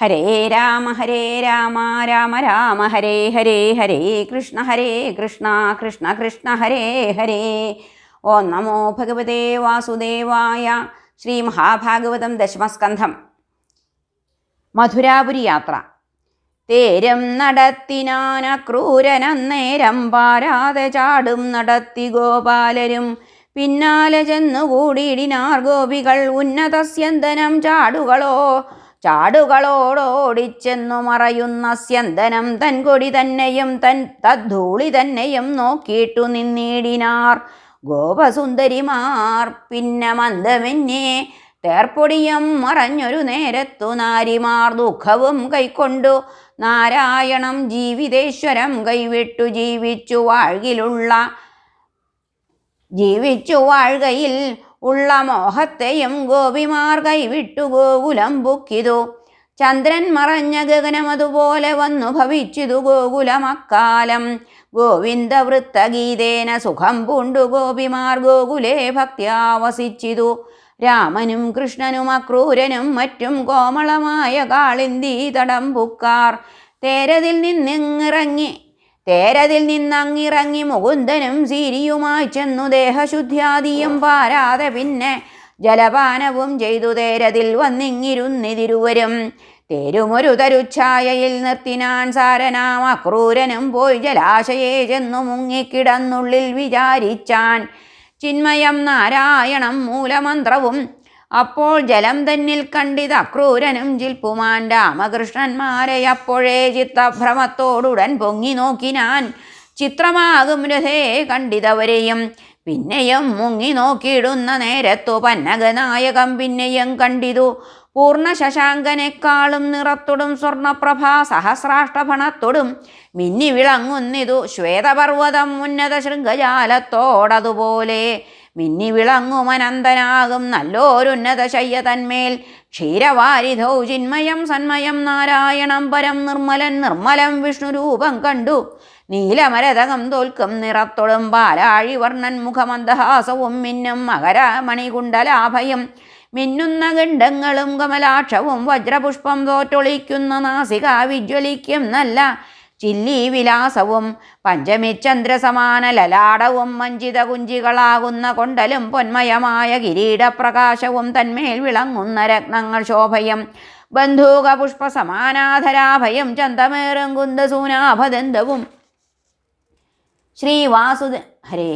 ഹരേ രാമ ഹരേ രാമ രാമ രാമ ഹരേ ഹരേ ഹരേ കൃഷ്ണ ഹരേ കൃഷ്ണ കൃഷ്ണ കൃഷ്ണ ഹരേ ഹരേ. ഓ നമോ ഭഗവതേ വാസുദേവായ ശ്രീ മഹാഭാഗവതം ദശമസ്കന്ധം. മധുരാപുരി യാത്ര. തേരം നടത്തിനാന ക്രൂരനന്നേരം പാരാതെ ചാടും നടത്തി ഗോപാലരും. പിന്നാലെ ചെന്നുകൂടിയിടിനാർ ഗോപികൾ ഉന്നതസ്യന്തനം ചാടുകളോ ചാടുകളോടോടിച്ചെന്നു മറയുന്ന സ്യന്തനം തൻ കൊടി തന്നെയും തൻ തദ്ധൂളി തന്നെയും നോക്കിയിട്ടു നിന്നിടിനാർ. ഗോപസുന്ദരിമാർ പിന്നെ മന്ദമെന്നേ തേർപ്പൊടിയും മറഞ്ഞൊരു നേരത്തു നാരിമാർ ദുഃഖവും കൈക്കൊണ്ടു നാരായണം ജീവിതേശ്വരം കൈവിട്ടു ജീവിച്ചു വാഴ്കിലുള്ള ജീവിച്ചു വാഴ്കയിൽ ഉള്ള മോഹത്തെയും ഗോപിമാർ കൈവിട്ടു ഗോകുലം ബുക്കിതു ചന്ദ്രൻ മറഞ്ഞ ഗഗനം അതുപോലെ വന്നു ഭവിച്ചിതു ഗോകുലമക്കാലം ഗോവിന്ദ വൃത്തഗീതേന സുഖം പൂണ്ടു ഗോപിമാർ ഗോകുലേ ഭക്ത്യാവസിച്ചിതു. രാമനും കൃഷ്ണനും അക്രൂരനും മറ്റും കോമളമായ കാളിന്തി തടം പുക്കാർ. തേരതിൽ നിന്നിറങ്ങി തേരതിൽ നിന്നങ്ങിറങ്ങി മുകുന്ദനും സീരിയുമായി ചെന്നു ദേഹശുദ്ധ്യാദിയും പാരാതെ പിന്നെ ജലപാനവും ചെയ്തു തേരതിൽ വന്നിങ്ങിരുന്നിതിരുവരും തേരുമൊരു തരുച്ഛായയിൽ നിർത്തിനാൻ സാരനാം അക്രൂരനും പോയി ജലാശയെ ചെന്നു മുങ്ങിക്കിടന്നുള്ളിൽ വിചാരിച്ചാൻ. ചിന്മയം നാരായണം മൂലമന്ത്രവും അപ്പോൾ ജലം തന്നിൽ കണ്ടിത് അക്രൂരനും ജിൽപ്പുമാൻ രാമകൃഷ്ണന്മാരെ അപ്പോഴേ ചിത്തഭ്രമത്തോടുടൻ പൊങ്ങി നോക്കി ഞാൻ. ചിത്രമാകും രഥേ കണ്ടിതവരെയും. പിന്നെയും മുങ്ങി നോക്കിയിടുന്ന നേരത്തു പന്നകനായകം പിന്നെയും കണ്ടിതു. പൂർണ ശശാങ്കനേക്കാളും നിറത്തോടും സ്വർണപ്രഭാ സഹസ്രാഷ്ടഭണത്തോടും മിന്നി വിളങ്ങുന്നിതു ശ്വേതപർവതം ഉന്നത ശൃംഗജാലത്തോടതുപോലെ മിന്നി വിളങ്ങുമനന്തനാകും നല്ലോരുന്നത ശയ്യ തന്മേൽ. ക്ഷീരവാരിധൗ ചിന്മയം സന്മയം നാരായണം പരം നിർമ്മലൻ നിർമ്മലം വിഷ്ണുരൂപം കണ്ടു. നീലമരതകം തോൽക്കും നിറത്തൊടും പാലാഴി വർണൻ മുഖമന്ദഹാസവും മിന്നും മകരമണികുണ്ടലാഭയം മിന്നുന്ന ഗണ്ഡങ്ങളും കമലാക്ഷവും വജ്രപുഷ്പം തോറ്റൊളിക്കുന്ന നാസിക വിജ്വലിക്കും നല്ല ചില്ലി വിലാസവും പഞ്ചമിചന്ദ്രസമാന ലലാടവും മഞ്ചിത കുഞ്ചികളാകുന്ന കൊണ്ടലും പൊന്മയമായ കിരീടപ്രകാശവും തന്മേൽ വിളങ്ങുന്ന രത്നങ്ങൾ ശോഭയും ബന്ധൂക പുഷ്പ സമാനാധരാഭയം ചന്തമേറും കുന്ദസൂനാഭദന്തവും ശ്രീവാസുദ ഹരേ.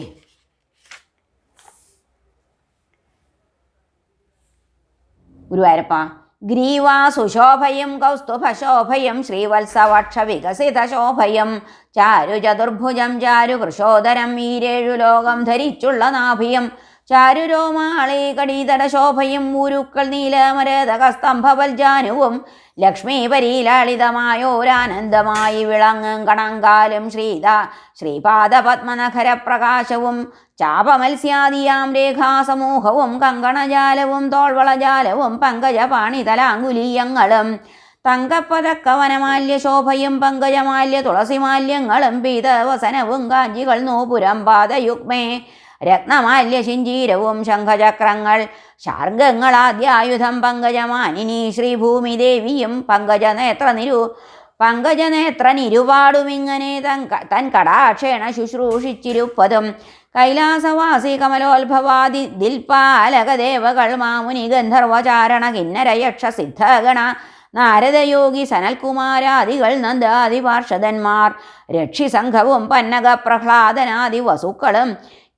ഗുരുവായൂരപ്പ ഗ്രീവാ കൗസ്തുഭശോഭയം കൗസ്തുഭശോഭയും ശ്രീവത്സവക്ഷ വികസിത ശോഭയും ചാരു ചതുർഭുജം ചാരു കൃഷോദരം ഈരേഴു ലോകം ധരിച്ചുള്ള നാഭിയും. ചാരുരോമാളി കടീതട ശോഭയും ഊരുക്കൾ നീലമരതകസ്തംഭവൽജാനുവും ലക്ഷ്മി പരീലാളിതമായോരാനന്ദമായി വിളങ്ങും കണങ്കാലും ശ്രീത ശ്രീപാദ പത്മനഖര പ്രകാശവും ചാപമത്സ്യാദിയാം രേഖാസമൂഹവും കങ്കണജാലവും തോൾവളജാലവും പങ്കജപാണിതലാങ്കുലീയങ്ങളും തങ്കപ്പതക്കവനമാല്യ ശോഭയും പങ്കജമാല്യ തുളസിമാല്യങ്ങളും പീതവസനവും കാഞ്ചികൾ നൂപുരം പാദയുഗ്മേ രത്നമാല്യ ശിഞ്ചീരവും ശംഖചക്രങ്ങൾ ശാർഗങ്ങളാദ്യായുധം പങ്കജമാനിനി ശ്രീഭൂമിദേവിയും പങ്കജനേത്ര നിരു പങ്കജനേത്ര നിരുപാടുമിങ്ങനെ തൻ തൻ കടാക്ഷേണ ശുശ്രൂഷിച്ചിരുപ്പതും. കൈലാസവാസി കമലോത്ഭവാദി ദിൽപാലകദേവകൾ മാമുനി ഗന്ധർവചാരണ കിന്നരയക്ഷ സിദ്ധഗണ നാരദയോഗി സനൽകുമാരാദികൾ നന്ദാദി പാർഷദന്മാർ രക്ഷിസംഘവും പന്നക പ്രഹ്ലാദനാദി വസുക്കളും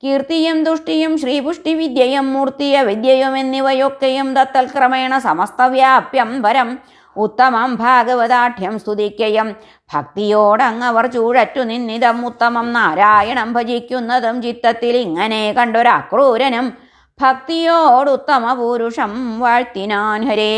കീർത്തിയും തുഷ്ടിയും ശ്രീപുഷ്ടിവിദ്യയും മൂർത്തിയ വിദ്യയും എന്നിവയൊക്കെയും തത്തൽക്രമേണ സമസ്തവ്യാപ്യം വരം ഉത്തമം ഭാഗവതാഠ്യം സ്തുതിക്കയും ഭക്തിയോടങ്ങവർ ചൂഴറ്റു നിന്നിതം ഉത്തമം നാരായണം ഭജിക്കുന്നതും ചിത്തത്തിൽ ഇങ്ങനെ കണ്ടൊരാക്രൂരനും ഭക്തിയോടുത്തമ പുരുഷം വാഴ്ത്തിനാൻ ഹരേ.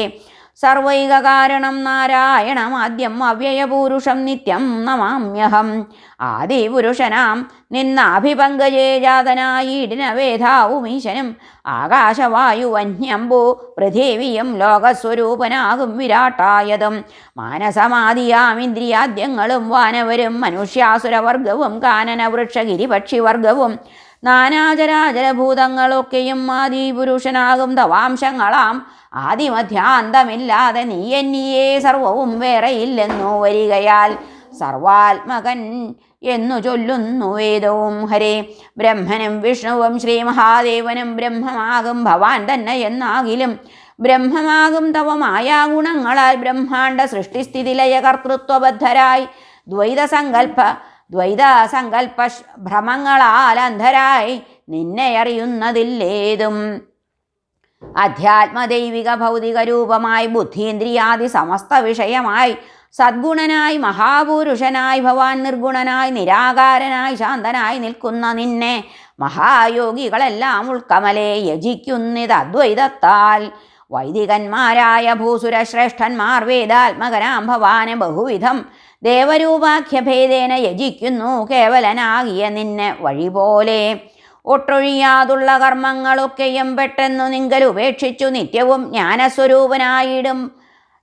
സർവൈക കാരണം നാരായണം ആദ്യം അവ്യയപൂരുഷം നിത്യം നമാമ്യഹം. ആദിപുരുഷനാം നിന്നാഭിപങ്കജേ ജാതനായിടിന വേധാവുമീശനും ആകാശവായുവന്യംബു പൃഥിവിയും ലോകസ്വരൂപനാകും വിരാട്ടായതും. മാനസമാദിയാമിന്ദ്രിയാദ്യങ്ങളും വാനവരും മനുഷ്യാസുരവർഗവും കാനനവൃക്ഷഗിരിപക്ഷിവർഗവും നാനാചരാചരഭൂതങ്ങളൊക്കെയും ആദിപുരുഷനാകും. തവാംശങ്ങളാം ആദിമധ്യാന്തമില്ലാതെ നീ എന്നിയേ സർവവും വേറെയില്ലെന്നു വരികയാൽ സർവാത്മകൻ എന്നു ചൊല്ലുന്നു വേദവും. ഹരേ ബ്രഹ്മനും വിഷ്ണുവും ശ്രീ മഹാദേവനും ബ്രഹ്മമാകും. ഭവാൻ തന്നെ എന്നാകിലും ബ്രഹ്മമാകും തവ മായാഗുണങ്ങളാൽ ബ്രഹ്മാണ്ട സൃഷ്ടിസ്ഥിതിലയ കർത്തൃത്വബദ്ധരായി ദ്വൈതസങ്കല്പ ദ്വൈത സങ്കല്പ ഭ്രമങ്ങളാൽ അന്ധരായി നിന്നെ അറിയുന്നതില്ലേതും? അധ്യാത്മദൈവിക ഭൗതിക രൂപമായി ബുദ്ധീന്ദ്രിയാദി സമസ്ത വിഷയമായി സദ്ഗുണനായി മഹാപുരുഷനായി ഭവാൻ നിർഗുണനായി നിരാകാരനായി ശാന്തനായി നിൽക്കുന്ന നിന്നെ മഹായോഗികളെല്ലാം ഉൾക്കമലെ യജിക്കുന്നിത് അദ്വൈതത്താൽ. വൈദികന്മാരായ ഭൂസുരശ്രേഷ്ഠന്മാർ വേദാത്മകരാം ഭവാനെ ബഹുവിധം ദേവരൂപാഖ്യഭേദേന യജിക്കുന്നു കേവലനാകിയ നിന്നെ വഴി പോലെ ഒട്ടൊഴിയാതുള്ള കർമ്മങ്ങളൊക്കെയും പെട്ടെന്നു നിങ്കൽ ഉപേക്ഷിച്ചു നിത്യവും ജ്ഞാനസ്വരൂപനായിടും.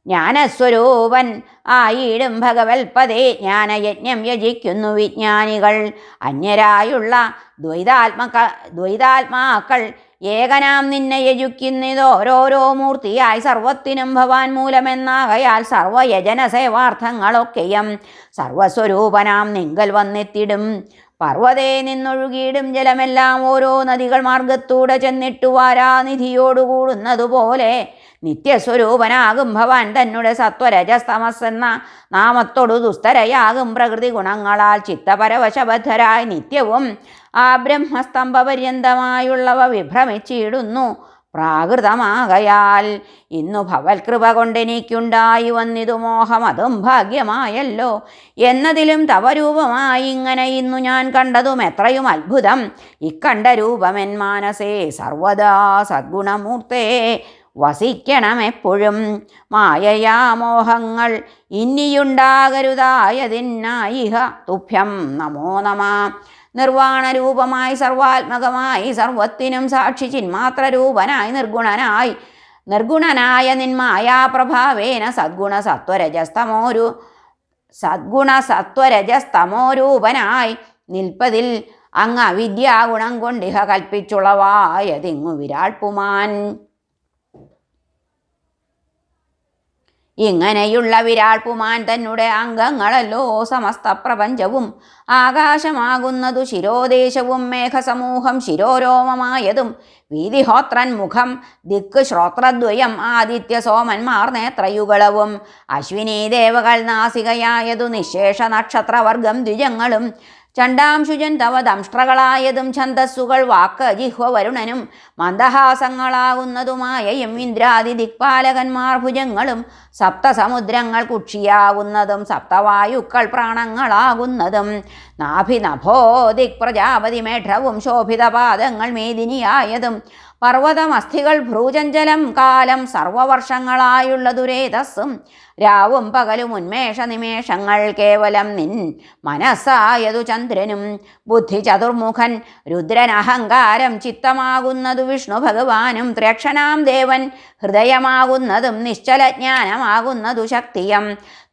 ജ്ഞാനസ്വരൂപൻ ആയിടും ഭഗവൽപദേ ജ്ഞാനയജ്ഞം യജിക്കുന്നു വിജ്ഞാനികൾ. അന്യരായുള്ള ദ്വൈതാത്മക ദ്വൈതാത്മാക്കൾ ഏകനാം നിന്നെ യജുക്കുന്നതോരോരോ മൂർത്തിയായി സർവത്തിനും ഭവാൻ മൂലമെന്നാകയാൽ സർവയജന സേവാർത്ഥങ്ങളൊക്കെയും സർവസ്വരൂപനാം നിങ്കൽ വന്നെത്തിടും. പർവതേ നിന്നൊഴുകിയിടും ജലമെല്ലാം ഓരോ നദികൾ മാർഗത്തൂടെ ചെന്നിട്ടു വാരാനിധിയോടുകൂടുന്നതുപോലെ നിത്യസ്വരൂപനാകും ഭവാൻ തന്നെ സത്വരജസ്തമസ് എന്ന നാമത്തോടു ദുസ്തരയാകും പ്രകൃതി ഗുണങ്ങളാൽ ചിത്തപരവശബദ്ധരായി നിത്യവും ആ ബ്രഹ്മസ്തംഭപര്യന്തമായുള്ളവ വിഭ്രമിച്ചിടുന്നു. പ്രാകൃതമാകയാൽ ഇന്നു ഭവൽകൃപ കൊണ്ടെനിക്കുണ്ടായി വന്നിതു മോഹം അതും ഭാഗ്യമായല്ലോ. എന്നതിലും തവ രൂപമായി ഇങ്ങനെ ഇന്നു ഞാൻ കണ്ടതും എത്രയും അത്ഭുതം. ഇക്കണ്ട രൂപമെൻ മാനസേ സർവദാ സദ്ഗുണമൂർത്തേ വസിക്കണമെപ്പോഴും. മായയാ മോഹങ്ങൾ ഇനിയുണ്ടാകരുതായതിനായിഹ തുഭ്യം നമോ നമ. നിർവാണരൂപമായി സർവാത്മകമായി സർവത്തിനും സാക്ഷി ചിന്മാത്രരൂപനായി നിർഗുണനായി. നിർഗുണനായ നിന്മായാപ്രഭാവേന സദ്ഗുണ സത്വരജസ്തമോരു സദ്ഗുണ സത്വരജസ്തമോരൂപനായി നിൽപ്പതിൽ അങ്ങ് അവിദ്യാഗുണം കൊണ്ടിഹ കൽപ്പിച്ചുളവായതിങ്ങു വിരാട് പുമാൻ. ഇങ്ങനെയുള്ള വിരാൾ പുമാൻ തന്നെ അംഗങ്ങളല്ലോ സമസ്ത പ്രപഞ്ചവും. ആകാശമാകുന്നതു ശിരോദേശവും മേഘസമൂഹം ശിരോരോമമായതും. വീതിഹോത്രൻ മുഖം ദിക്ക് ശ്രോത്രദ്വയം ആദിത്യ സോമന്മാർ നേത്രയുകളവും അശ്വിനി ദേവകൾ നാസികയായതു നിശേഷ നക്ഷത്രവർഗം ദ്വിജങ്ങളും. ചണ്ടാംശുജൻ തവ ദംഷ്ട്രകളായതും ഛന്തസ്സുകൾ വാക്ക് ജിഹ്വ മന്ദഹാസങ്ങളാകുന്നതുമായ ഇന്ദ്രാദി ദിക്പാലകന്മാർ ഭുജങ്ങളും സപ്തസമുദ്രങ്ങൾ കുക്ഷിയാവുന്നതും സപ്തവായുക്കൾ പ്രാണങ്ങളാകുന്നതും നാഭിനഭോ ദിക് പ്രജാപതി മേഠവും ശോഭിതപാദങ്ങൾ മേദിനിയായതും പർവതമസ്ഥികൾ ഭ്രൂചഞ്ചലം കാലം സർവവർഷങ്ങളായുള്ള ദുരേതസ്സും രാവും പകലും ഉന്മേഷ നിമേഷങ്ങൾ കേവലം നിൻ മനസ്സായതു ചന്ദ്രനും. ബുദ്ധി ചതുർമുഖൻ രുദ്രൻ അഹങ്കാരം ചിത്തമാകുന്നതു വിഷ്ണു ഭഗവാനും ത്രക്ഷണാം ദേവൻ ഹൃദയമാകുന്നതും നിശ്ചലജ്ഞാനമാകുന്നതു ശക്തിയം.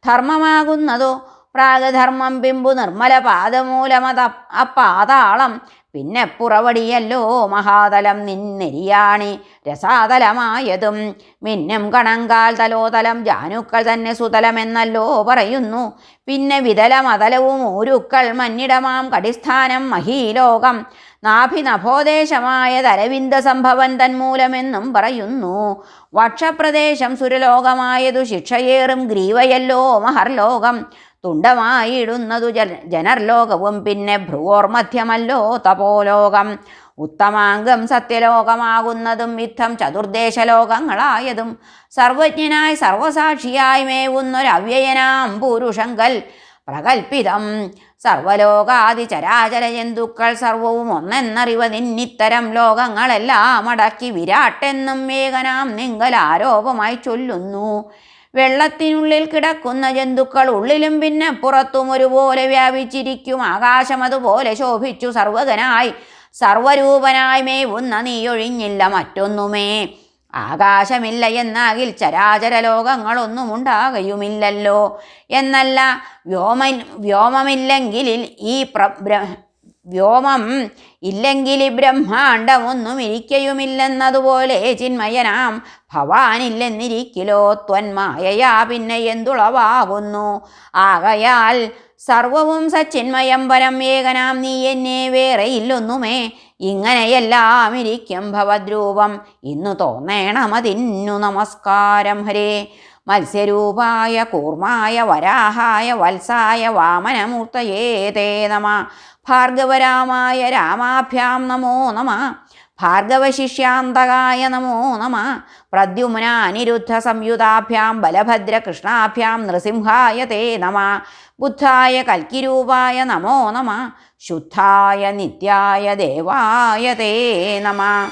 ധർമ്മമാകുന്നതു പ്രാഗധർമ്മം ബിംബു നിർമ്മല പാദമൂലമത അപ്പാതാളം പിന്നെ പുറവടിയല്ലോ മഹാതലം നിന്നെരിയാണി രസാതലമായതും. മിന്നും കണങ്കാൽ തലോതലം ജാനുക്കൾ തന്നെ സുതലമെന്നല്ലോ പറയുന്നു. പിന്നെ വിതലമതലവും ഊരുക്കൾ മന്നിടമാം കടിസ്ഥാനം മഹീലോകം. നാഭിനഭോദേശമായ തരവിന്ദ സംഭവൻ തന്മൂലമെന്നും പറയുന്നു. വക്ഷപ്രദേശം സുരലോകമായതു ശിക്ഷയേറും ഗ്രീവയല്ലോ മഹർലോകം. തുണ്ടമായിടുന്നതു ജ ജനർലോകവും പിന്നെ ഭ്രുവോർമധ്യമല്ലോ തപോലോകം. ഉത്തമാംഗം സത്യലോകമാകുന്നതും യുദ്ധം ചതുർദേശലോകങ്ങളായതും സർവജ്ഞനായി സർവസാക്ഷിയായി മേവുന്നൊരവ്യയനാം പുരുഷങ്കൽ പ്രകൽപ്പിതം. സർവലോകാദി ചരാചര ജന്തുക്കൾ സർവവും ഒന്നെന്നറിവതിന്നിത്തരം ലോകങ്ങളെല്ലാം അടക്കി വിരാട്ടെന്നും ഏകനാം നിങ്കൽ ആരോപമായി ചൊല്ലുന്നു. വെള്ളത്തിനുള്ളിൽ കിടക്കുന്ന ജന്തുക്കൾ ഉള്ളിലും പിന്നെ പുറത്തും ഒരുപോലെ വ്യാപിച്ചിരിക്കും. ആകാശം അതുപോലെ ശോഭിച്ചു. സർവകനായി സർവരൂപനായി മേവുന്ന നീയൊഴിഞ്ഞില്ല മറ്റൊന്നുമേ. ആകാശമില്ല എന്നാകിൽ ചരാചര ലോകങ്ങളൊന്നും ഉണ്ടാകയുമില്ലല്ലോ എന്നല്ല വ്യോമ വ്യോമമില്ലെങ്കിൽ ഈ പ്ര വ്യോമം ഇല്ലെങ്കിൽ ബ്രഹ്മാണ്ടമൊന്നും ഇരിക്കയുമില്ലെന്നതുപോലെ ചിന്മയനാം ഭവാനില്ലെന്നിരിക്കിലോ ത്വന്മായയാ പിന്നെ എന്തുളവാകുന്നു ആകയാൽ സർവവും സച്ചിന്മയം പരം ഏകനാം നീ എന്നെ വേറെ ഇല്ലൊന്നുമേ. ഇങ്ങനെയെല്ലാം ഇരിക്കും ഭവദ്രൂപം. ഇന്നു തോന്നേണമതിന്നു നമസ്കാരം ഹരേ. മത്സ്യരൂപായ കൂർമായ വരാഹായ വത്സായ വാമനമൂർത്തയേ തേ നമ. ഭാർഗവരാമായ രാമാഭ്യാം നമോ നമ. ഭാർഗവശിഷ്യാന്തകായ നമോ നമ. പ്രദ്യുമ്ന അനിരുദ്ധ സംയുതാഭ്യാം ബലഭദ്രകൃഷ്ണാഭ്യാം നൃസിംഹായ തേ നമ. ബുദ്ധായ കൽക്കിരൂപായ നമോ നമ. ശുദ്ധായ നിത്യായ ദേവായ തേ നമ.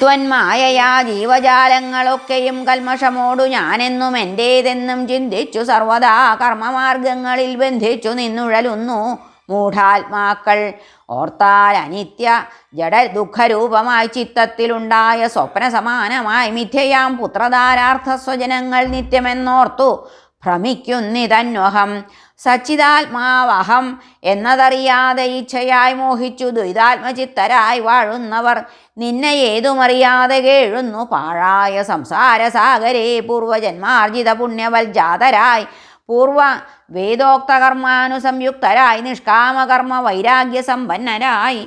ത്വന്മായയാ ജീവജാലങ്ങളൊക്കെയും കൽമഷമോടു ഞാനെന്നും എന്റേതെന്നും ചിന്തിച്ചു സർവദാ കർമ്മമാർഗങ്ങളിൽ ബന്ധിച്ചു നിന്നുഴലുന്നു. മൂഢാത്മാക്കൾ ഓർത്താൽ അനിത്യ ജഡ ദുഃഖരൂപമായി ചിത്തത്തിലുണ്ടായ സ്വപ്ന സമാനമായി മിഥ്യയാം പുത്രധാരാർത്ഥ സ്വജനങ്ങൾ നിത്യമെന്നോർത്തു ഭ്രമിക്കുന്നിതന്വഹം. സച്ചിതാത്മാവഹം എന്നതറിയാതെ ഇച്ഛയായി മോഹിച്ചു ദ്വൈതാത്മചിത്തരായി വാഴുന്നവർ നിന്നെ ഏതുമറിയാതെ കേഴുന്നു പാഴായ സംസാരസാഗരേ പൂർവജന്മാർജിത പുണ്യവൽ ജാതരായി പൂർവ വേദോക്ത കർമാനുസംയുക്തരായി നിഷ്കാമകർമ്മ വൈരാഗ്യ സമ്പന്നരായി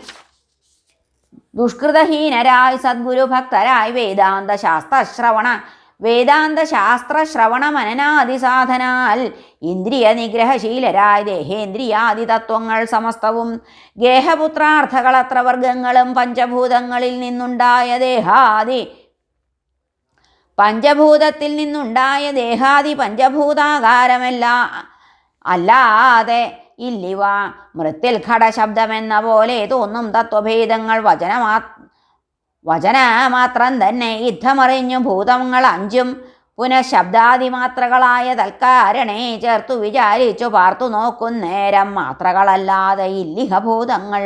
ദുഷ്കൃതഹീനരായി സദ്ഗുരുഭക്തരായി വേദാന്ത ശാസ്ത്രശ്രവണ വേദാന്ത ശാസ്ത്ര ശ്രവണ മനനാദി സാധനാൽ ഇന്ദ്രിയ നിഗ്രഹശീലരായ ദേഹേന്ദ്രിയാദി തത്വങ്ങൾ സമസ്തവും. ഗേഹപുത്രാർത്ഥകളത്ര വർഗങ്ങളും പഞ്ചഭൂതങ്ങളിൽ നിന്നുണ്ടായ ദേഹാദി പഞ്ചഭൂതത്തിൽ നിന്നുണ്ടായ ദേഹാദി പഞ്ചഭൂതാകാരമല്ല അല്ലാതെ ഇല്ലിവ. മൃത്തിൽ ഘടശബ്ദമെന്ന പോലെ തോന്നും തത്വഭേദങ്ങൾ വചനമാ വചനമാത്രം തന്നെ യുദ്ധമറിഞ്ഞു ഭൂതങ്ങൾ അഞ്ചും പുനഃശബ്ദാതിമാത്രകളായ തൽക്കാരണേ ചേർത്തു വിചാരിച്ചു പാർത്തു നോക്കുന്നേരം മാത്രകളല്ലാതെ ഇല്ലിഹ ഭൂതങ്ങൾ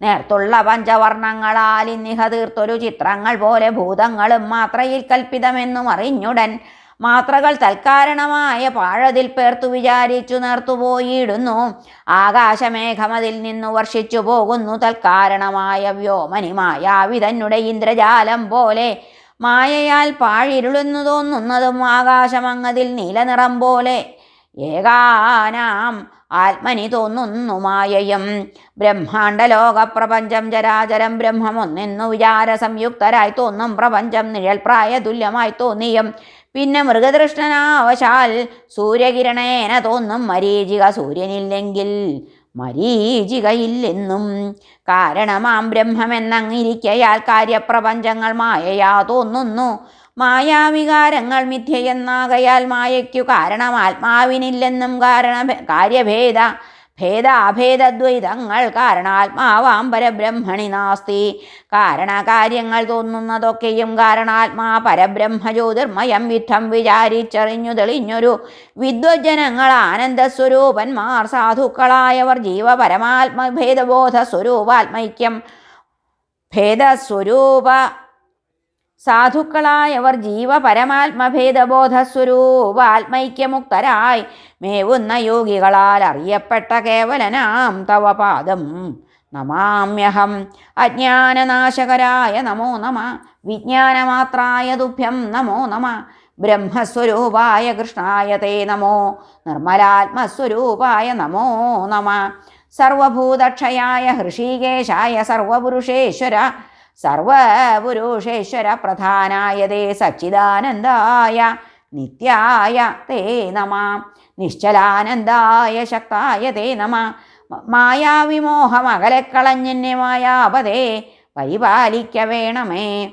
നേർത്തുള്ള പഞ്ചവർണങ്ങളാൽ ഇന്നിഹ തീർത്തൊരു ചിത്രങ്ങൾ പോലെ ഭൂതങ്ങളും മാത്രയിൽ കൽപ്പിതമെന്നും അറിഞ്ഞുടൻ മാത്രകൾ തൽക്കാരണമായ പാഴതിൽ പേർത്തു വിചാരിച്ചു നേർത്തുപോയിടുന്നു. ആകാശമേഘമതിൽ നിന്നു വർഷിച്ചു പോകുന്നു തൽക്കാരണമായ വ്യോമനിമായ മായാവിതന്നുടെ ഇന്ദ്രജാലം പോലെ. മായയാൽ പാഴിരുളുന്നു തോന്നുന്നതും ആകാശമങ്ങതിൽ നീലനിറം പോലെ. ഏകാനാം ആത്മനി തോന്നുന്നു മായയും. ബ്രഹ്മാണ്ട പ്രപഞ്ചം ചരാചരം ബ്രഹ്മമൊന്നെന്നു വിചാര സംയുക്തരായി തോന്നും. പ്രപഞ്ചം നിഴൽപ്രായ തുല്യമായി തോന്നിയും പിന്നെ മൃഗതൃഷ്ണനാവശാൽ സൂര്യകിരണേന തോന്നും മരീചിക സൂര്യനില്ലെങ്കിൽ. മരീചികയില്ലെന്നും. കാരണമാം ബ്രഹ്മമെന്നങ്ങിരിക്കയാൽ കാര്യപ്രപഞ്ചങ്ങൾ മായയാ തോന്നുന്നു. മായാവികാരങ്ങൾ മിഥ്യയെന്നാകയാൽ മായയ്ക്കു കാരണം ആത്മാവിനില്ലെന്നും കാരണ കാര്യഭേദ ഭേദാഭേദദ്വൈതങ്ങൾ കാരണാത്മാവാം പരബ്രഹ്മണി നാസ്തി കാരണകാര്യങ്ങൾ തോന്നുന്നതൊക്കെയും കാരണാത്മാ പരബ്രഹ്മജ്യോതിർമയം വിധം വിചാരിച്ചറിഞ്ഞു തെളിഞ്ഞൊരു വിദ്വജ്ജനങ്ങൾ ആനന്ദസ്വരൂപന്മാർ സാധുക്കളായവർ ജീവപരമാത്മഭേദബോധ സ്വരൂപാത്മൈക്യം ഭേദസ്വരൂപ സാധുക്കളായവർ ജീവപരമാത്മഭേദബോധസ്വരൂപാത്മൈക്യമുക്തരായി മേവുന്ന യോഗികളാൽ അറിയപ്പെട്ട കേവലനാം തവ പാദം. നമാമ്യഹം. അജ്ഞാനനാശകരായ നമോ നമ. വിജ്ഞാനമാത്രായ ദുഭ്യം നമോ നമ. ബ്രഹ്മസ്വരൂപായ കൃഷ്ണായ തേ നമോ. നിർമ്മലാത്മസ്വരൂപായ നമോ നമ. സർവഭൂതക്ഷയായ ഹൃഷീകേശായ സർവപുരുഷേശ്വര സർവപുരുഷേശ്വര പ്രധാനായ തേ സച്ചിദാനന്ദായ നിത്യായ തേ നമ നിശ്ചലാനന്ദായ ശക്തായ തേ നമ മായാവിമോഹമകലക്കളഞ്ഞെന്നെ മായാപതേ പരിപാലിക്ക വേണമേ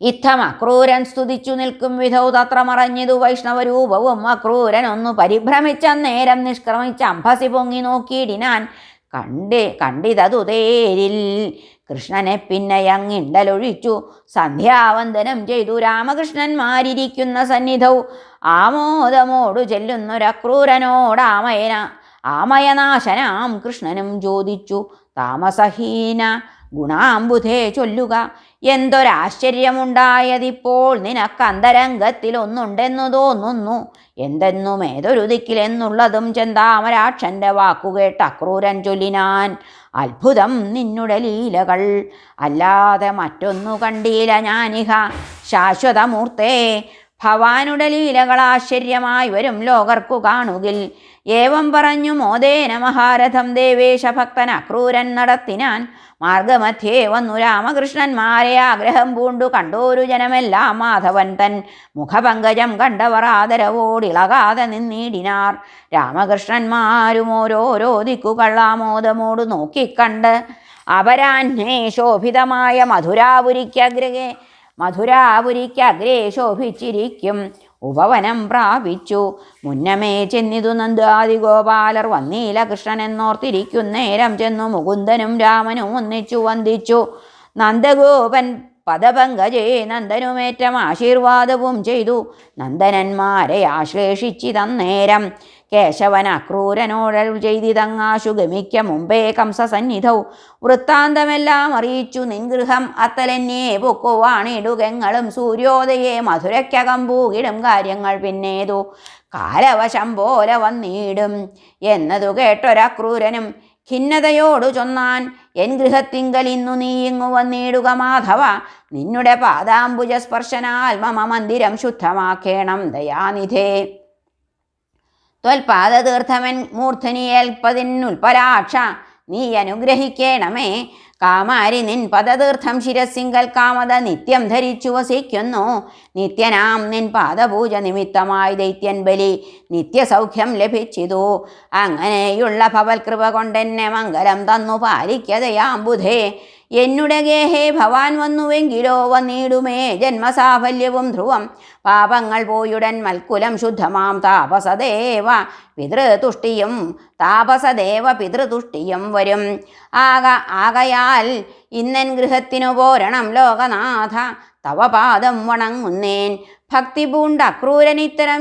ഇത്തം അക്രൂരൻ സ്തുതിച്ചു നിൽക്കും വിധൗ തത്ര മറഞ്ഞതു വൈഷ്ണവരൂപവും അക്രൂരൻ ഒന്നു പരിഭ്രമിച്ചന്നേരം നിഷ്ക്രമിച്ച അംഭസി പൊങ്ങി നോക്കിയിടിനാൻ കണ്ടേ കണ്ടിതതു തേരിൽ കൃഷ്ണനെ പിന്നെ അങ്ങിണ്ടലൊഴിച്ചു. സന്ധ്യാവന്ദനം ചെയ്തു. രാമകൃഷ്ണന്മാരിയ്ക്കുന്ന സന്നിധൗ ആമോദമോടു ചെല്ലുന്നൊരക്രൂരനോടാമയന ആമയനാശനാം കൃഷ്ണനും ചോദിച്ചു. താമസഹീന ഗുണാംബുധേ ചൊല്ലുക. എന്തൊരാശ്ചര്യമുണ്ടായതിപ്പോൾ നിനക്കന്തരംഗത്തിൽ ഒന്നുണ്ടെന്നു തോന്നുന്നു. എന്തെന്നും ഏതൊരു ദിക്കിലെന്നുള്ളതും ചെന്താമരാക്ഷന്റെ വാക്കുകേട്ട് അക്രൂരൻ ചൊല്ലിനാൻ. അത്ഭുതം നിന്നുടെ ലീലകൾ. അല്ലാതെ മറ്റൊന്നു കണ്ടീല ഞാനിഹ. ശാശ്വതമൂർത്തേ ഭവാനുടെ ലീലകൾ ആശ്ചര്യമായി വരും ലോകർക്കു കാണുകിൽ. ഏവം പറഞ്ഞു മോദേന മഹാരഥം ദേവേശ ഭക്തൻ അക്രൂരൻ നടത്തിനാൻ മാർഗമധ്യേ വന്നു. രാമകൃഷ്ണന്മാരെ ആഗ്രഹം പൂണ്ടു കണ്ടോരു ജനമെല്ലാം മാധവൻ തൻ മുഖപങ്കജം കണ്ടവർ ആദരവോടിളകാതെ നിന്നിടിനാർ. രാമകൃഷ്ണന്മാരും ഓരോരോ ദിക്കുകള്ളാമോദമോട് നോക്കിക്കണ്ട്. അപരാഹ്നേ ശോഭിതമായ മധുരാപുരിക്കഗ്രഹേ മധുരാപുരിക്കഗ്രേ ശോഭിച്ചിരിക്കും ഉപവനം പ്രാപിച്ചു. മുന്നമേ ചെന്നിതു നന്ദാദി ഗോപാലർ വന്നീല കൃഷ്ണൻ എന്നോർത്തിരിക്കുന്നേരം ചെന്നു മുകുന്ദനും രാമനും ഒന്നിച്ചു വന്ദിച്ചു. നന്ദഗോപൻ പദപങ്കജേ നന്ദനുമേറ്റം ആശീർവാദവും ചെയ്തു. നന്ദനന്മാരെ ആശ്ലേഷിച്ചിതന്നേരം കേശവൻ അക്രൂരനോടരുൾ ചെയ്തിതങ്ങാശു ഗമിക്ക മുമ്പേ കംസസന്നിധൗ. വൃത്താന്തമെല്ലാം അറിയിച്ചു നിൻഗൃഹം അത്തലെന്നെ പൊക്കുവാണിടുകങ്ങളും സൂര്യോദയെ മധുരയ്ക്കകം പൂകിടും കാര്യങ്ങൾ പിന്നേതു. കാലവശം പോലെ വന്നിടും എന്നതു കേട്ടൊരക്രൂരനും ഖിന്നതയോടു ചൊന്നാൻ എൻ ഗൃഹത്തിങ്കൽ ഇന്നു നീ ഇങ്ങു വന്നിടുക മാധവ. നിന്നുടെ പാദാംബുജ സ്പർശനാൽ മമ മന്ദിരം ശുദ്ധമാക്കേണം ദയാനിധേ. ത്വൽപാദതീർത്ഥമൻ മൂർധനിയേൽപ്പതിനുൽപരാക്ഷ നീ അനുഗ്രഹിക്കേണമേ. കാമാരി നിൻ പദതീർത്ഥം ശിരസിങ്കൽ കാമത നിത്യം ധരിച്ചു വസിക്കുന്നു. നിത്യനാം നിൻ പാദപൂജ നിമിത്തമായി ദൈത്യൻ ബലി നിത്യസൗഖ്യം ലഭിച്ചിതു. അങ്ങനെയുള്ള ഭവൽകൃപ കൊണ്ടെന്നെ മംഗലം തന്നു പാലിക്കതയാംബുധേ എന്നുടെ ഗേഹേ ഭവാൻ വന്നുവെങ്കിലോ വന്നിടുമേ. ജന്മസാഫല്യവും ധ്രുവം. പാപങ്ങൾ പോയുടൻ മൽക്കുലം ശുദ്ധമാം. താപസദേവ പിതൃതുഷ്ടിയും താപസദേവ പിതൃതുഷ്ടിയും വരും. ആക ആകയാൽ ഇന്നൻ ഗൃഹത്തിനു പോരണം ലോകനാഥ. തവപാദം വണങ്ങുന്നേൻ. ഭക്തി പൂണ്ട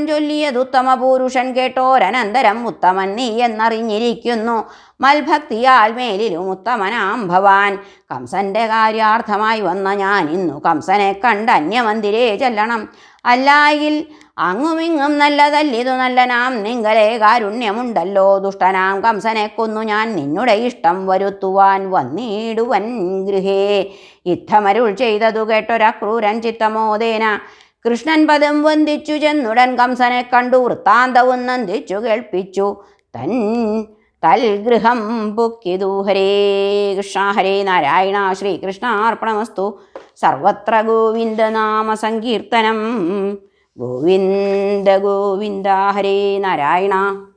ചൊല്ലിയത് ഉത്തമപൂരുഷൻ പുരുഷൻ കേട്ടോരനന്തരം ഉത്തമൻ നീ എന്നറിഞ്ഞിരിക്കുന്നു. മൽഭക്തിയാൽ മേലിലും ഉത്തമനാം ഭവാൻ. കംസന്റെ കാര്യാർത്ഥമായി വന്ന ഞാൻ ഇന്നു കംസനെ കണ്ട് അന്യമന്ദിരേ ചെല്ലണം. അല്ലായിൽ അങ്ങുമിങ്ങും നല്ലതല്ലിതു നല്ലനാം നിങ്ങളെ കാരുണ്യമുണ്ടല്ലോ. ദുഷ്ടനാം കംസനെ കൊന്നു ഞാൻ നിന്നുടെ ഇഷ്ടം വരുത്തുവാൻ വന്നിടുവൻ ഗൃഹേ. ഇത്തമരുൾ ചെയ്തതു കേട്ടൊരക്രൂരൻ ചിത്തമോദേന. കൃഷ്ണൻ പദം വന്ദിച്ചു ചെന്നുടൻ കംസനെ കണ്ടു വൃത്താന്തവും നന്ദിച്ചു കേൾപ്പിച്ചു. തൻ തൽഗൃഹം പുക്കിതു. ഹരേ കൃഷ്ണ ഹരേ നാരായണ ശ്രീകൃഷ്ണാർപ്പണമസ്തു. സർവത്ര ഗോവിന്ദനാമ സങ്കീർത്തനം. ഗോവിന്ദ ഗോവിന്ദ ഹരേ നാരായണ.